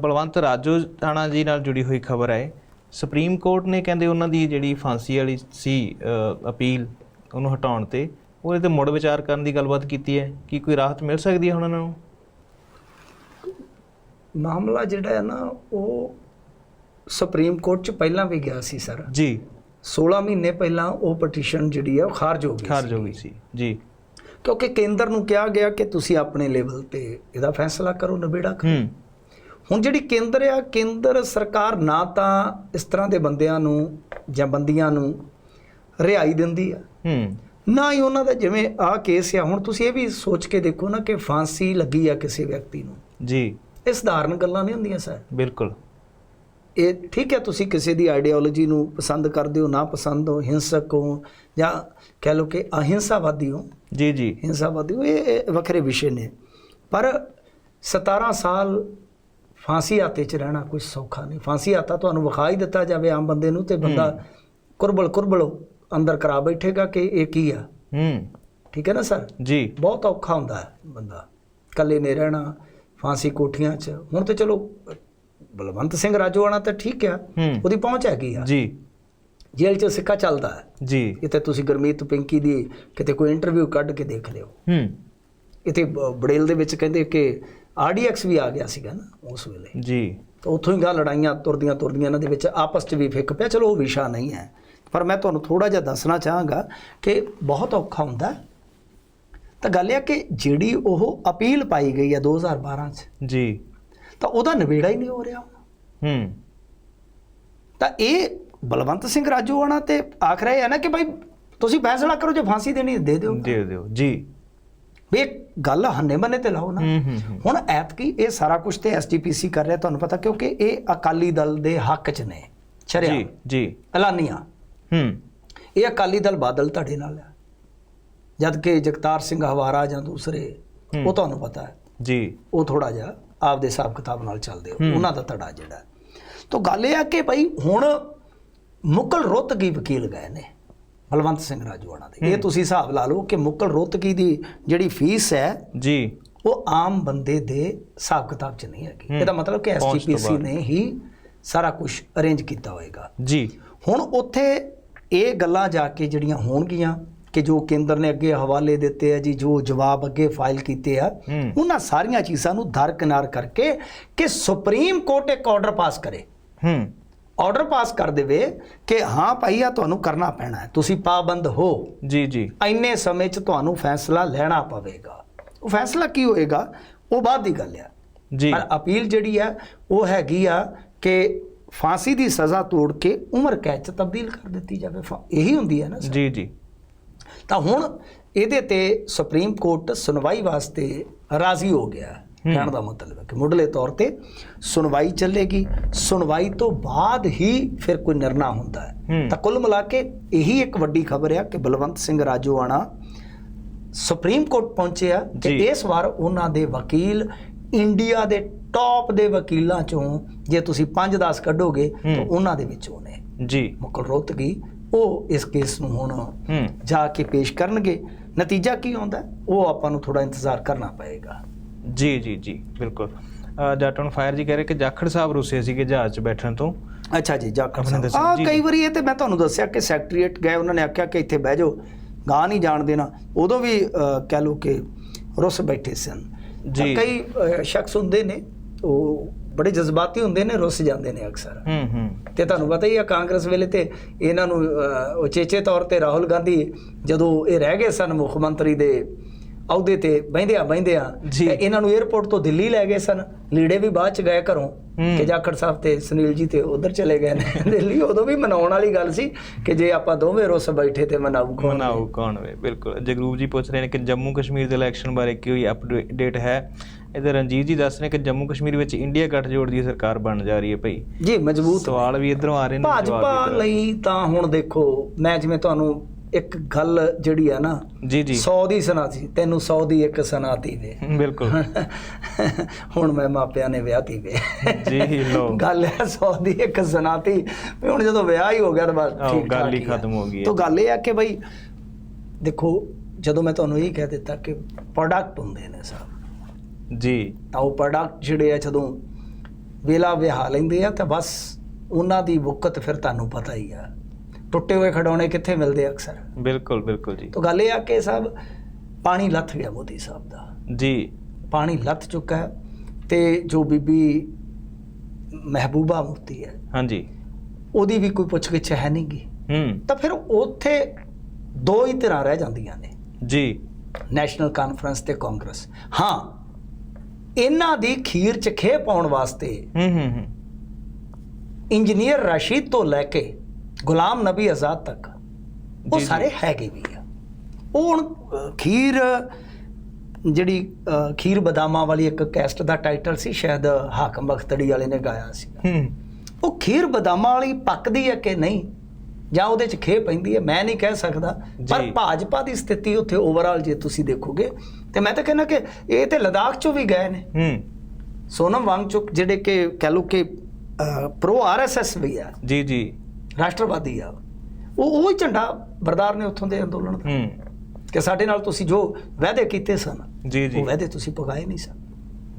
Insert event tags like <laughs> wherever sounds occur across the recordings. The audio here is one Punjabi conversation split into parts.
ਬਲਵੰਤ ਰਾਜੋ ਥਾਣਾ ਜੀ ਨਾਲ ਜੁੜੀ ਹੋਈ ਖਬਰ ਹੈ। ਸੁਪਰੀਮ ਕੋਰਟ ਨੇ ਕਹਿੰਦੇ ਉਹਨਾਂ ਦੀ ਜਿਹੜੀ ਫਾਂਸੀ ਵਾਲੀ ਸੀ ਅਪੀਲ ਉਹਨੂੰ ਹਟਾਉਣ ਤੇ ਉਹਦੇ ਤੇ ਮੁੜ ਵਿਚਾਰ ਕਰਨ ਦੀ ਗੱਲਬਾਤ ਕੀਤੀ ਹੈ। ਕੀ ਕੋਈ ਰਾਹਤ ਮਿਲ ਸਕਦੀ ਹੈ ਹੁਣ ਉਹਨਾਂ ਨੂੰ? ਮਾਮਲਾ ਜਿਹੜਾ ਹੈ ਨਾ ਉਹ ਸੁਪਰੀਮ ਕੋਰਟ ਚ ਪਹਿਲਾਂ ਵੀ ਗਿਆ ਸੀ ਸਰ। ਜੀ। 16 ਮਹੀਨੇ ਪਹਿਲਾਂ ਉਹ ਪਟੀਸ਼ਨ ਜਿਹੜੀ ਹੈ ਉਹ ਖਾਰਜ ਹੋ ਗਈ ਖਾਰਜ। ਹੋ ਗਈ ਸੀ। ਜੀ। ਕਿਉਂਕਿ ਕੇਂਦਰ ਨੂੰ ਕਿਹਾ ਗਿਆ ਕਿ ਤੁਸੀਂ ਆਪਣੇ ਲੈਵਲ ਤੇ ਇਹਦਾ ਫੈਸਲਾ ਕਰੋ ਨਿਬੇੜਾ ਕਰੋ। ਹੂੰ। ਹੁਣ ਜਿਹੜੀ ਕੇਂਦਰ ਆ ਕੇਂਦਰ ਸਰਕਾਰ ਨਾ ਤਾਂ ਇਸ ਤਰ੍ਹਾਂ ਦੇ ਬੰਦਿਆਂ ਨੂੰ ਜਾਂ ਬੰਦੀਆਂ ਨੂੰ ਰਿਹਾਈ ਦਿੰਦੀ ਆ। ਹੂੰ। ਨਾ ਹੀ ਉਹਨਾਂ ਦਾ ਜਿਵੇਂ ਆਹ ਕੇਸ ਆ ਹੁਣ ਤੁਸੀਂ ਇਹ ਵੀ ਸੋਚ ਕੇ ਦੇਖੋ ਨਾ ਕਿ ਫਾਂਸੀ ਲੱਗੀ ਆ ਕਿਸੇ ਵਿਅਕਤੀ ਨੂੰ। ਜੀ। ਇਹ ਸਧਾਰਨ ਗੱਲਾਂ ਨਹੀਂ ਹੁੰਦੀਆਂ ਸਰ। ਬਿਲਕੁਲ। ਇਹ ਠੀਕ ਹੈ ਤੁਸੀਂ ਕਿਸੇ ਦੀ ਆਈਡੀਓਲੋਜੀ ਨੂੰ ਪਸੰਦ ਕਰਦੇ ਹੋ ਨਾ ਪਸੰਦ ਹੋ ਹਿੰਸਕ ਹੋ ਜਾਂ ਕਹਿ ਲਓ ਕਿ ਅਹਿੰਸਾਵਾਦੀ ਹੋ। ਜੀ ਜੀ। ਹਿੰਸਾਵਾਦੀ ਹੋ ਇਹ ਵੱਖਰੇ ਵਿਸ਼ੇ ਨੇ। ਪਰ 17 ਸਾਲ ਫਾਂਸੀ ਆਤੇ ਚ ਰਹਿਣਾ ਕੁਝ ਸੌਖਾ ਨਹੀਂ। ਫਾਂਸੀ ਆਤਾ ਤੁਹਾਨੂੰ ਵਿਖਾ ਹੀ ਦਿੱਤਾ ਜਾਵੇ ਆਮ ਬੰਦੇ ਨੂੰ ਤੇ ਬੰਦਾ ਕੁਰਬਲ ਕੁਰਬਲ ਅੰਦਰ ਕਰਾ ਬੈਠੇਗਾ ਕਿ ਇਹ ਕੀ ਆ? ਹੂੰ। ਠੀਕ ਹੈ ਨਾ ਸਰ? ਜੀ। ਬਹੁਤ ਔਖਾ ਹੁੰਦਾ ਹੈ ਬੰਦਾ। ਇਕੱਲੇ ਨੇ ਰਹਿਣਾ ਫਾਂਸੀ ਕੋਠੀਆਂ 'ਚ। ਹੁਣ ਤੇ ਚਲੋ ਬਲਵੰਤ ਸਿੰਘ ਰਾਜੋਆਣਾ ਤਾਂ ਠੀਕ ਆ। ਉਹਦੀ ਪਹੁੰਚ ਹੈਗੀ ਆ। ਜੀ। ਜੇਲ੍ਹ 'ਚ ਸਿੱਕਾ ਚੱਲਦਾ ਹੈ। ਜੀ। ਇੱਥੇ ਤੁਸੀਂ ਗੁਰਮੀਤ ਪਿੰਕੀ ਦੀ ਕਿਤੇ ਕੋਈ ਇੰਟਰਵਿਊ ਕੱਢ ਕੇ ਦੇਖ ਲਿਓ। ਹੂੰ। ਇੱਥੇ ਬੜੇਲ ਦੇ ਵਿੱਚ ਕਹਿੰਦੇ ਕਿ ਆਰਡੀਐਕਸ ਵੀ ਆ ਗਿਆ ਸੀਗਾ ਨਾ ਉਸ ਵੇਲੇ। ਜੀ। ਤਾਂ ਉੱਥੋਂ ਹੀ ਗੱਲ ਲੜਾਈਆਂ ਤੁਰਦੀਆਂ ਤੁਰਦੀਆਂ ਇਹਨਾਂ ਦੇ ਵਿੱਚ ਆਪਸ 'ਚ ਵੀ ਫਿੱਕ ਪਿਆ। ਚਲੋ ਉਹ ਵਿਸ਼ਾ ਨਹੀਂ ਹੈ। ਪਰ ਮੈਂ ਤੁਹਾਨੂੰ ਥੋੜਾ ਜਿਹਾ ਦੱਸਣਾ ਚਾਹਾਂਗਾ ਕਿ ਬਹੁਤ ਔਖਾ ਹੁੰਦਾ। ਤਾਂ ਗੱਲ ਇਹ ਕਿ ਜਿਹੜੀ ਉਹ ਅਪੀਲ ਪਾਈ ਗਈ ਹੈ 2012 'ਚ ਜੀ। ਤਾਂ ਉਹਦਾ ਨਿਬੇੜਾ ਹੀ ਨਹੀਂ ਹੋ ਰਿਹਾ। ਹੂੰ। ਤਾਂ ਇਹ ਬਲਵੰਤ ਸਿੰਘ ਰਾਜੋਆਣਾ ਤੇ ਆਖ ਰਹੇ ਆ ਨਾ ਕਿ ਭਾਈ ਤੁਸੀਂ ਫੈਸਲਾ ਕਰੋ ਜੇ ਫਾਂਸੀ ਦੇਣੀ ਦੇ ਦਿਓ। ਦੇ ਦਿਓ। ਜੀ। ਵੀ ਗੱਲ ਹੰਨੇ ਬੰਨੇ ਤੇ ਲਾਓ ਨਾ। ਹੁਣ ਐਤਕੀ ਇਹ ਸਾਰਾ ਕੁਝ ਤੇ ਐਸਜੀਪੀਸੀ ਕਰ ਰਿਹਾ ਤੁਹਾਨੂੰ ਪਤਾ ਕਿਉਂਕਿ ਇਹ ਅਕਾਲੀ ਦਲ ਦੇ ਹੱਕ 'ਚ ਨੇ ਛਰਿਆ। ਜੀ ਜੀ। ਐਲਾਨੀਆਂ। ਹੂੰ। ਇਹ ਅਕਾਲੀ ਦਲ ਬਾਦਲ ਤੁਹਾਡੇ ਨਾਲ ਹੈ ਜਦ ਕਿ ਜਗਤਾਰ ਸਿੰਘ ਹਵਾਰਾ ਜਾਂ ਦੂਸਰੇ। ਉਹ ਤੁਹਾਨੂੰ ਪਤਾ ਹੈ। ਜੀ। ਉਹ ਥੋੜਾ ਜਿਹਾ ਆਪਦੇ ਹਿਸਾਬ ਕਿਤਾਬ ਨਾਲ ਚੱਲਦੇ ਹੋ। ਉਹਨਾਂ ਦਾ ਧੜਾ ਜਿਹੜਾ। ਤਾਂ ਗੱਲ ਇਹ ਆ ਕਿ ਭਾਈ ਹੁਣ ਮੁਕਲ ਰੋਤਗੀ ਵਕੀਲ ਗਏ ਨੇ? ਬਲਵੰਤ ਸਿੰਘ ਰਾਜੂਆਣਾ ਦੇ। ਇਹ ਤੁਸੀਂ ਹਿਸਾਬ ਲਾ ਲਓ ਕਿ ਮੁਕਲ ਰੋਤਗੀ ਦੀ ਜਿਹੜੀ ਫੀਸ ਹੈ ਜੀ। ਉਹ ਆਮ ਬੰਦੇ ਦੇ ਹਿਸਾਬ ਕਿਤਾਬ 'ਚ ਨਹੀਂ ਹੈਗੀ। ਇਹਦਾ ਮਤਲਬ ਕਿ ਐਸਜੀਪੀਸੀ। ਨੇ ਹੀ ਸਾਰਾ ਕੁਝ ਅਰੇਂਜ ਕੀਤਾ ਹੋਏਗਾ। ਜੀ। ਹੁਣ ਉੱਥੇ ਇਹ ਗੱਲਾਂ ਜਾ ਕੇ ਜਿਹੜੀਆਂ ਹੋਣਗੀਆਂ ਕਿ ਜੋ ਕੇਂਦਰ ਨੇ ਅੱਗੇ ਹਵਾਲੇ ਦਿੱਤੇ ਆ ਜੀ ਜੋ ਜਵਾਬ ਅੱਗੇ ਫਾਈਲ ਕੀਤੇ ਆ ਉਹਨਾਂ ਸਾਰੀਆਂ ਚੀਜ਼ਾਂ ਨੂੰ ਦਰਕਿਨਾਰ ਕਰਕੇ ਕਿ ਸੁਪਰੀਮ ਕੋਰਟ ਇੱਕ ਆਰਡਰ ਪਾਸ ਕਰੇ। ਹੂੰ। ਆਰਡਰ ਪਾਸ ਕਰ ਦੇਵੇ ਕਿ ਹਾਂ ਭਾਈ ਆ ਤੁਹਾਨੂੰ ਕਰਨਾ ਪੈਣਾ ਹੈ। ਤੁਸੀਂ ਪਾਬੰਦ ਹੋ। ਜੀ ਜੀ। ਇੰਨੇ ਸਮੇਂ 'ਚ ਤੁਹਾਨੂੰ ਫੈਸਲਾ ਲੈਣਾ ਪਵੇਗਾ। ਉਹ ਫੈਸਲਾ ਕੀ ਹੋਏਗਾ? ਉਹ ਬਾਅਦ ਦੀ ਗੱਲ ਆ ਜੀ। ਪਰ ਅਪੀਲ ਜਿਹੜੀ ਆ ਉਹ ਹੈਗੀ ਆ ਕਿ ਫਾਂਸੀ ਦੀ ਸਜ਼ਾ ਤੋੜ ਕੇ ਉਮਰ ਕੈਦ 'ਚ ਤਬਦੀਲ ਕਰ ਦਿੱਤੀ ਜਾਵੇ। ਇਹੀ ਹੁੰਦੀ ਹੈ ਨਾ। ਜੀ ਜੀ। ਤਾਂ ਹੁਣ ਇਹਦੇ ਤੇ ਸੁਪਰੀਮ ਕੋਰਟ ਸੁਣਵਾਈ ਵਾਸਤੇ ਰਾਜ਼ੀ ਹੋ ਗਿਆ। ਕਹਿਣ ਦਾ ਮਤਲਬ ਹੈ ਕਿ ਮੁੱਢਲੇ ਤੌਰ ਤੇ ਸੁਣਵਾਈ ਚੱਲੇਗੀ। ਸੁਣਵਾਈ ਤੋਂ ਬਾਅਦ ਹੀ ਫਿਰ ਕੋਈ ਨਿਰਣਾ ਹੁੰਦਾ ਹੈ। ਤਾਂ ਕੁੱਲ ਮਿਲਾ ਕੇ ਇਹੀ ਇੱਕ ਵੱਡੀ ਖਬਰ ਹੈ ਕਿ ਬਲਵੰਤ ਸਿੰਘ ਰਾਜੋਆਣਾ ਸੁਪਰੀਮ ਕੋਰਟ ਪਹੁੰਚੇ ਆ ਜੀ। ਇਸ ਵਾਰ ਉਹਨਾਂ ਦੇ ਵਕੀਲ ਇੰਡੀਆ ਦੇ ਟੌਪ ਦੇ ਵਕੀਲਾਂ ਚੋਂ ਜੇ ਤੁਸੀਂ 5-10 ਕੱਢੋਗੇ ਤਾਂ। ਉਹਨਾਂ ਦੇ ਵਿੱਚੋਂ ਨੇ। ਜੀ। ਮੁਕਲ ਰੋਹਤਗੀ ਉਹ ਇਸ ਕੇਸ ਨੂੰ ਹੁਣ ਜਾ ਕੇ ਪੇਸ਼ ਕਰਨਗੇ। ਨਤੀਜਾ ਕੀ ਆਉਂਦਾ? ਉਹ ਆਪਾਂ ਨੂੰ ਥੋੜਾ ਇੰਤਜ਼ਾਰ ਕਰਨਾ ਪਏਗਾ। ਜੀ ਜੀ ਜੀ ਬਿਲਕੁਲ। ਜੱਟ ਔਨ ਫਾਇਰ ਜੀ ਕਹਿ ਰਹੇ ਕਿ ਜਾਖੜ ਸਾਹਿਬ ਰੁੱਸੇ ਸੀਗੇ ਜਹਾਜ਼ 'ਚ ਬੈਠਣ ਤੋਂ। ਅੱਛਾ ਜੀ ਜਾਖੜ ਸਾਹਿਬ। ਆ ਕਈ। ਵਾਰੀ ਇਹ ਤੇ ਮੈਂ ਤੁਹਾਨੂੰ ਦੱਸਿਆ ਕਿ ਸੈਕਟਰੀਏਟ ਗਏ ਉਹਨਾਂ ਨੇ ਆਖਿਆ ਕਿ ਇੱਥੇ ਬਹਿ ਜਾਓ ਗਾਂ ਨਹੀਂ ਜਾਣ ਦੇਣਾ। ਉਦੋਂ ਵੀ ਕਹਿ ਲਓ ਕਿ ਰੁੱਸ ਬੈਠੇ ਸਨ। ਜੀ। ਕਈ ਸ਼ਖਸ ਹੁੰਦੇ ਨੇ ਉਹ ਬੜੇ ਜਜ਼ਬਾਤੀ ਹੁੰਦੇ ਨੇ ਰੁੱਸ ਜਾਂਦੇ ਨੇ ਅਕਸਰ। ਹੂੰ ਹੂੰ। ਤੇ ਤੁਹਾਨੂੰ ਪਤਾ ਹੀ ਆ ਕਾਂਗਰਸ ਵੇਲੇ ਤੇ ਇਹਨਾਂ ਨੂੰ ਉਚੇਚੇ ਤੌਰ ਤੇ ਰਾਹੁਲ ਗਾਂਧੀ ਜਦੋਂ ਇਹ ਰਹਿ ਗਏ ਸਨ ਮੁੱਖ ਮੰਤਰੀ ਦੇ ਅਹੁਦੇ ਤੇ ਬਹਿੰਦਿਆਂ ਬਹਿੰਦਿਆਂ ਜੀ। ਤੇ ਇਹਨਾਂ ਨੂੰ 에ਅਰਪੋਰਟ ਤੋਂ ਦਿੱਲੀ ਲੈ ਗਏ ਸਨ। ਲੀੜੇ ਵੀ ਬਾਅਦ ਚ ਗਏ ਘਰੋਂ। ਕਿ ਜਾਖੜ ਸਾਹਿਬ ਤੇ ਸੁਨੀਲ ਜੀ ਤੇ ਉਧਰ ਚਲੇ ਗਏ ਨੇ। <laughs> ਦਿੱਲੀ ਉਦੋਂ ਵੀ ਮਨਾਉਣ ਵਾਲੀ ਗੱਲ ਸੀ ਕਿ ਜੇ ਆਪਾਂ ਦੋਵੇਂ ਰੁੱਸ ਬੈਠੇ ਤੇ ਮਨਾਊ ਕੌਣ ਮਨਾਓ ਕੌਣ ਵੇ ਬਿਲਕੁਲ। ਜਗਰੂਪ ਜੀ ਪੁੱਛ ਰਹੇ ਨੇ ਕਿ ਜੰਮੂ ਕਸ਼ਮੀਰ ਦੇ ਇਲੈਕਸ਼ਨ ਬਾਰੇ ਕੀ ਹੋਈ ਅਪਡੇਟ ਹੈ? ਇਹਦੇ ਰਣਜੀਤ ਜੀ ਦੱਸ ਰਹੇ ਕਿ ਜੰਮੂ ਕਸ਼ਮੀਰ ਵਿੱਚ ਇੰਡੀਆ ਗੱਠਜੋੜ ਦੀ ਸਰਕਾਰ ਬਣ ਜਾ ਰਹੀ ਹੈ ਭਈ। ਜੀ ਮਜ਼ਬੂਤ। ਸਵਾਲ ਵੀ ਇਧਰੋਂ ਆ ਰਹੇ ਨੇ ਭਾਜਪਾ। ਲਈ ਤਾਂ ਹੁਣ ਦੇਖੋ ਮੈਂ ਜਿਵੇਂ ਤੁਹਾਨੂੰ ਇੱਕ ਗੱਲ ਜਿਹੜੀ ਆ ਨਾ ਜੀ ਜੀ। 100 ਦੀ ਸੁਣਾਤੀ ਤੈਨੂੰ 100 ਦੀ ਇੱਕ ਸੁਣਾਤੀ ਵੇ ਬਿਲਕੁਲ। <laughs> ਹੁਣ ਮੈਂ ਮਾਪਿਆਂ ਨੇ ਵਿਆਹਤੀ ਵੇ। ਜੀ ਲੋ <laughs> ਗੱਲ ਹੈ 100 ਦੀ ਇੱਕ ਸੁਣਾਤੀ ਵੀ ਹੁਣ ਜਦੋਂ ਵਿਆਹ ਹੀ ਹੋ ਗਿਆ ਤਾਂ ਬਸ ਠੀਕ ਗੱਲ ਹੀ। ਖਤਮ ਹੋ ਗਈ। ਤਾਂ ਗੱਲ ਇਹ ਆ ਕਿ ਬਈ ਦੇਖੋ ਜਦੋਂ ਮੈਂ ਤੁਹਾਨੂੰ ਇਹ ਕਹਿ ਦਿੱਤਾ ਕਿ ਪ੍ਰੋਡਕਟ ਹੁੰਦੇ ਨੇ ਸਭ ਜੀ। ਤਾਂ ਉਹ ਪ੍ਰੋਡਕਟ ਜਿਹੜੇ ਆ ਜਦੋਂ ਵੇਲਾ ਵਿਹਾ ਲੈਂਦੇ ਆ ਤਾਂ ਬਸ ਉਹਨਾਂ ਦੀ ਵਕਤ ਫਿਰ ਤੁਹਾਨੂੰ ਪਤਾ ਹੀ ਆ। ਟੁੱਟੇ ਹੋਏ ਖਡੌਣੇ ਕਿੱਥੇ ਮਿਲਦੇ ਅਕਸਰ? ਬਿਲਕੁਲ ਬਿਲਕੁਲ ਜੀ। ਤਾਂ ਗੱਲ ਇਹ ਆ ਕਿ ਸਾਹਿਬ ਪਾਣੀ ਲੱਥ ਗਿਆ ਮੋਦੀ ਸਾਹਿਬ ਦਾ। ਜੀ। ਪਾਣੀ ਲੱਥ ਚੁੱਕਾ ਹੈ ਤੇ ਜੋ ਬੀਬੀ ਮਹਿਬੂਬਾ ਮੁਫਤੀ ਹੈ ਹਾਂਜੀ। ਉਹਦੀ ਵੀ ਕੋਈ ਪੁੱਛਗਿੱਛ ਹੈ ਨਹੀਂਗੀ ਹੂੰ। ਤਾਂ ਫਿਰ ਉੱਥੇ ਦੋ ਹੀ ਧਿਰਾਂ ਰਹਿ ਜਾਂਦੀਆਂ ਨੇ। ਜੀ। ਨੈਸ਼ਨਲ ਕਾਨਫਰੰਸ ਤੇ ਕਾਂਗਰਸ। ਹਾਂ ਇਹਨਾਂ ਦੀ ਖੀਰ ਚ ਖੇ ਪਾਉਣ ਵਾਸਤੇ ਹੂੰ ਹੂੰ ਹੂੰ। ਇੰਜੀਨੀਅਰ ਰਸ਼ੀਦ ਤੋਂ ਲੈ ਕੇ ਗੁਲਾਮ ਨਬੀ ਆਜ਼ਾਦ ਤੱਕ। ਉਹ। ਸਾਰੇ ਹੈਗੇ ਵੀ ਆ। ਉਹ ਹੁਣ ਖੀਰ ਜਿਹੜੀ ਖੀਰ ਬਦਾਮਾਂ ਵਾਲੀ ਇੱਕ ਕੈਸਟ ਦਾ ਟਾਈਟਲ ਸੀ ਸ਼ਾਇਦ ਹਾਕਮ ਬਖਤੜੀ ਵਾਲੇ ਨੇ ਗਾਇਆ ਸੀ। ਹੂੰ। ਉਹ ਖੀਰ ਬਦਾਮਾਂ ਵਾਲੀ ਪੱਕਦੀ ਹੈ ਕਿ ਨਹੀਂ? ਜਾਂ ਉਹਦੇ ਚ ਖੇ ਪੈਂਦੀ ਹੈ? ਮੈਂ ਨਹੀਂ ਕਹਿ ਸਕਦਾ। ਪਰ। ਭਾਜਪਾ ਦੀ ਸਥਿਤੀ ਉੱਥੇ ਓਵਰਆਲ ਜੇ ਤੁਸੀਂ ਦੇਖੋਗੇ ਤੇ ਮੈਂ ਤਾਂ ਕਹਿੰਦਾ ਕਿ ਇਹ ਤੇ ਲਦਾਖ ਚੋਂ ਵੀ ਗਏ ਨੇ। ਹੂੰ। ਸੋਨਮ ਵਾਂਗਚੁਕ ਜਿਹੜੇ ਕਿ ਕਹ ਲੋ ਕਿ ਪ੍ਰੋ ਆਰਐਸਐਸ ਵੀ ਆ। ਜੀ ਜੀ। ਰਾਸ਼ਟਰਵਾਦੀ ਆ। ਉਹ ਉਹ ਹੀ ਝੰਡਾ ਬਰਦਾਰ ਨੇ ਉੱਥੋਂ ਦੇ ਅੰਦੋਲਨ ਦਾ। ਕਿ ਸਾਡੇ ਨਾਲ ਤੁਸੀਂ ਜੋ ਵਾਅਦੇ ਕੀਤੇ ਸਨ ਜੀ ਜੀ। ਉਹ ਵਾਅਦੇ ਤੁਸੀਂ ਪੁਗਾਏ ਨਹੀਂ ਸਨ।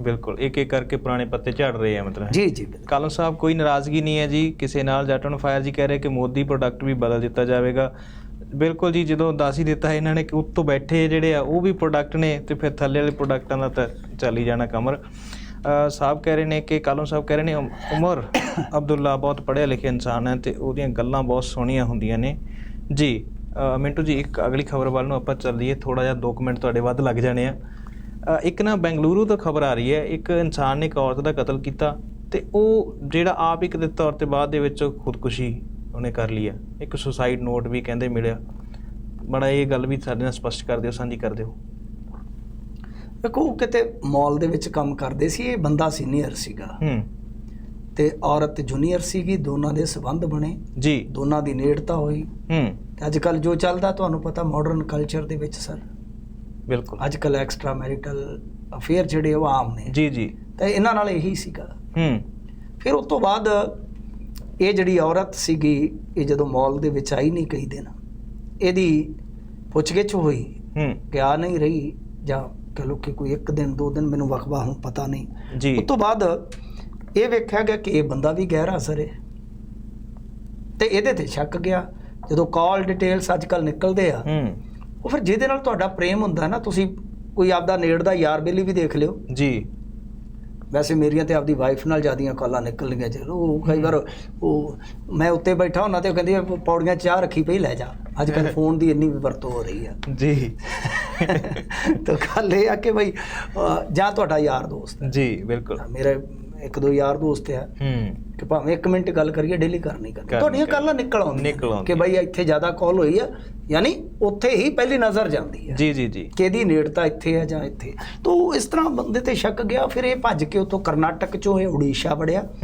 ਬਿਲਕੁਲ। ਇੱਕ ਇੱਕ ਕਰਕੇ ਪੁਰਾਣੇ ਪੱਤੇ ਝੜ ਰਹੇ ਆ ਮਤਲਬ। ਜੀ ਜੀ। ਕਾਲਮ ਸਾਹਿਬ ਕੋਈ ਨਾਰਾਜ਼ਗੀ ਨਹੀਂ ਹੈ ਜੀ। ਕਿਸੇ ਨਾਲ ਜੱਟ on ਫਾਇਰ ਜੀ ਕਹਿ ਰਹੇ ਕਿ ਮੋਦੀ ਪ੍ਰੋਡਕਟ ਵੀ ਬਦਲ ਦਿੱਤਾ ਜਾਵੇਗਾ। ਬਿਲਕੁਲ ਜੀ ਜਦੋਂ ਦੱਸ ਹੀ ਦਿੱਤਾ ਇਹਨਾਂ ਨੇ ਕਿ ਉੱਤੋਂ ਬੈਠੇ ਜਿਹੜੇ ਆ ਉਹ ਵੀ ਪ੍ਰੋਡਕਟ ਨੇ ਤੇ ਫਿਰ ਥੱਲੇ ਵਾਲੇ ਪ੍ਰੋਡਕਟਾਂ ਦਾ ਤਾਂ ਚੱਲ ਜਾਣਾ ਕਮਰ। ਸਾਹਿਬ ਕਹਿ ਰਹੇ ਨੇ ਕਿ ਕਾਲਮ ਸਾਹਿਬ ਕਹਿ ਰਹੇ ਨੇ ਉਮ- ਉਮਰ ਅਬਦੁੱਲਾ ਬਹੁਤ ਪੜ੍ਹਿਆ ਲਿਖਿਆ ਇਨਸਾਨ ਹੈ ਤੇ ਉਹਦੀਆਂ ਗੱਲਾਂ ਬਹੁਤ ਸੋਹਣੀਆਂ ਹੁੰਦੀਆਂ ਨੇ। ਜੀ ਮਿੰਟੂ ਜੀ ਇੱਕ ਅਗਲੀ ਖਬਰ ਵੱਲ ਨੂੰ ਆਪਾਂ ਚੱਲੀਏ। ਥੋੜਾ ਜਿਹਾ 2 ਮਿੰਟ ਤੁਹਾਡੇ ਵੱਧ ਲੱਗ ਜਾਣੇ ਆ। ਇੱਕ ਨਾ ਬੈਂਗਲੁਰੂ ਤੋਂ ਖਬਰ ਆ ਰਹੀ ਹੈ। ਇੱਕ ਇਨਸਾਨ ਨੇ ਇੱਕ ਔਰਤ ਦਾ ਕਤਲ ਕੀਤਾ ਤੇ ਉਹ ਜਿਹੜਾ ਆਪ ਇੱਕ ਦੇ ਤੌਰ ਤੇ ਬਾਅਦ ਦੇ ਵਿੱਚ ਖੁਦਕੁਸ਼ੀ ਉਹਨੇ ਕਰ ਲਈ ਹੈ ਇੱਕ ਸੁਸਾਈਡ ਨੋਟ ਵੀ ਕਹਿੰਦੇ ਮਿਲਿਆ। ਬੜਾ ਇਹ ਗੱਲ ਵੀ ਸਾਡੇ ਨਾਲ ਸਪਸ਼ਟ ਕਰ ਦਿਓ ਸਾਂਝੀ ਕਰ ਦਿਓ। ਦੇਖੋ ਕਿਤੇ ਮਾਲ ਦੇ ਵਿੱਚ ਕੰਮ ਕਰਦੇ ਸੀ ਇਹ ਬੰਦਾ ਸੀਨੀਅਰ ਸੀਗਾ। ਹੂੰ। ਤੇ ਔਰਤ ਜੂਨੀਅਰ ਸੀਗੀ ਦੋਨਾਂ ਦੇ ਸਬੰਧ ਬਣੇ। ਜੀ। ਦੋਨਾਂ ਦੀ ਨੇੜਤਾ ਹੋਈ। ਹੂੰ। ਤੇ ਅੱਜ ਕੱਲ ਜੋ ਚੱਲਦਾ ਤੁਹਾਨੂੰ ਪਤਾ ਮਾਡਰਨ ਕਲਚਰ ਦੇ ਵਿੱਚ ਸਰ। ਬਿਲਕੁਲ। ਅੱਜ ਕੱਲ ਐਕਸਟਰਾ ਮੈਰਿਟਲ ਅਫੇਅਰ ਜਿਹੜੇ ਉਹ ਆਮ ਨੇ। ਜੀ ਜੀ। ਤੇ ਇਹਨਾਂ ਨਾਲ ਇਹੀ ਸੀਗਾ ਹੂੰ। ਫਿਰ ਉਸ ਤੋਂ ਬਾਅਦ ਇਹ ਜਿਹੜੀ ਔਰਤ ਸੀਗੀ ਇਹ ਜਦੋਂ ਮਾਲ ਦੇ ਵਿੱਚ ਆਈ ਨਹੀਂ ਕਈ ਦਿਨ ਇਹਦੀ ਪੁੱਛਗਿੱਛ ਹੋਈ। ਹੂੰ। ਕਿ ਆ ਨਹੀਂ ਰਹੀ ਜਾਂ ਕਹ ਲਓ ਕਿ ਕੋਈ ਇੱਕ ਦਿਨ ਦੋ ਦਿਨ ਮੈਨੂੰ ਵਕਵਾ ਹੁਣ ਪਤਾ ਨਹੀਂ। ਜੀ। ਉਸ ਤੋਂ ਬਾਅਦ ਇਹ ਵੇਖਿਆ ਗਿਆ ਕਿ ਇਹ ਬੰਦਾ ਵੀ ਗੈਰ ਅਸਰ ਹੈ। ਤੇ ਇਹਦੇ ਤੇ ਸ਼ੱਕ ਗਿਆ। ਜਦੋਂ ਕਾਲ ਡਿਟੇਲਸ ਅੱਜ ਕੱਲ ਨਿਕਲਦੇ ਆ ਹੂੰ। ਉਹ ਫਿਰ ਜਿਹਦੇ ਨਾਲ ਤੁਹਾਡਾ ਪ੍ਰੇਮ ਹੁੰਦਾ ਨਾ ਤੁਸੀਂ ਕੋਈ ਆਪਦਾ ਨੇੜ ਦਾ ਯਾਰ ਬੇਲੀ ਵੀ ਦੇਖ ਲਿਓ। ਜੀ। ਵੈਸੇ ਮੇਰੀਆਂ ਤੇ ਆਪਦੀ ਵਾਈਫ ਨਾਲ ਜਿਆਦੀਆਂ ਕਾਲਾਂ ਨਿਕਲ ਗਈਆਂ ਚਲੋ ਉਹ ਕਈ ਵਾਰ ਉਹ ਮੈਂ ਉੱਤੇ ਬੈਠਾ ਹੁੰਦਾ ਤੇ ਉਹ ਕਹਿੰਦੀ ਪੌੜੀਆਂ ਚਾਹ ਰੱਖੀ ਪਈ ਲੈ ਜਾ। ਅੱਜ ਕੱਲ ਫੋਨ ਦੀ ਇੰਨੀ ਵੀ ਵਰਤੋਂ ਹੋ ਰਹੀ ਆ। ਜੀ। <laughs> ਤਾਂ ਗੱਲ ਇਹ ਆ ਕਿ ਅਹ, ਜਾਂ ਤੁਹਾਡਾ ਯਾਰ ਦੋਸਤ। ਜੀ ਬਿਲਕੁਲ। ਮੇਰੇ ਇੱਕ ਦੋ ਯਾਰ ਦੋਸਤ ਆ। ਹੂੰ। ਕਿ ਭਾਵੇਂ ਇੱਕ ਮਿੰਟ ਗੱਲ ਕਰੀਏ ਡੇਲੀ ਕਰਨੀ। ਕਰਨੀ ਕਰਨੀ, ਤੁਹਾਡੀਆਂ। ਕਾਲਾਂ ਨਿਕਲ ਆਉਂਦੀਆਂ। ਕਿ ਬਈ ਇੱਥੇ ਜ਼ਿਆਦਾ ਕਾਲ ਹੋਈ ਆ ਯਾਨੀ ਉੱਥੇ ਹੀ ਪਹਿਲੀ ਨਜ਼ਰ ਜਾਂਦੀ ਹੈ ਜੀ ਜੀ ਜੀ। ਕਿ ਇਹਦੀ ਨੇੜਤਾ ਇੱਥੇ ਹੈ ਜਾਂ ਇੱਥੇ? ਤਾਂ ਇਸ ਤਰ੍ਹਾਂ ਬੰਦੇ ਤੇ ਸ਼ੱਕ ਗਿਆ ਫਿਰ ਇਹ ਭੱਜ ਕੇ ਉੱਥੋਂ ਕਰਨਾਟਕ ਚੋਂ ਇਹ ਉੜੀਸਾ ਵੜਿਆ।